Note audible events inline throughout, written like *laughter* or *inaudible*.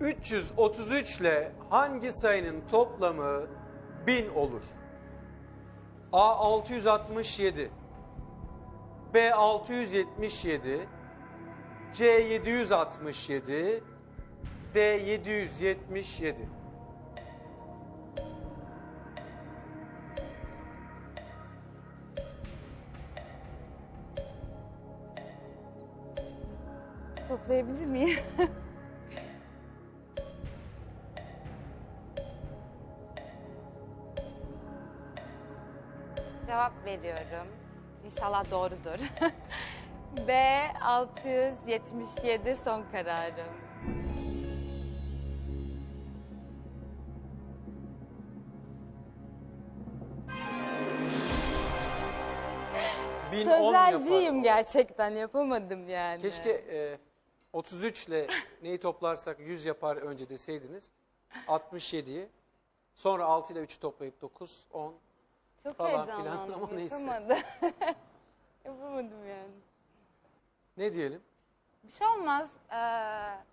333 ile hangi sayının toplamı 1000 olur? A 667 B 677 C 767 D 777 Toplayabilir miyim? *laughs* Cevap veriyorum. İnşallah doğrudur. *laughs* B 677 son kararım. *laughs* Bin on yapar. Sözelciyim gerçekten yapamadım yani. Keşke e, 33 ile neyi toplarsak 100 yapar önce deseydiniz. 67'yi. Sonra 6 ile 3'ü toplayıp 9, 10. Çok falan filan ama neyse. Yapamadım. *laughs* yapamadım yani. Ne diyelim? Bir şey olmaz. Ee,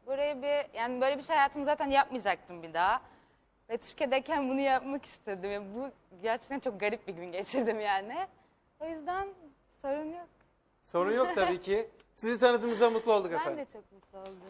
buraya bir yani böyle bir şey hayatımda zaten yapmayacaktım bir daha. Ve Türkiye'deyken bunu yapmak istedim. Yani bu gerçekten çok garip bir gün geçirdim yani. O yüzden sorun yok. Sorun yok tabii ki. *laughs* Sizi tanıdığımıza mutlu olduk Ben efendim. de çok mutlu oldum.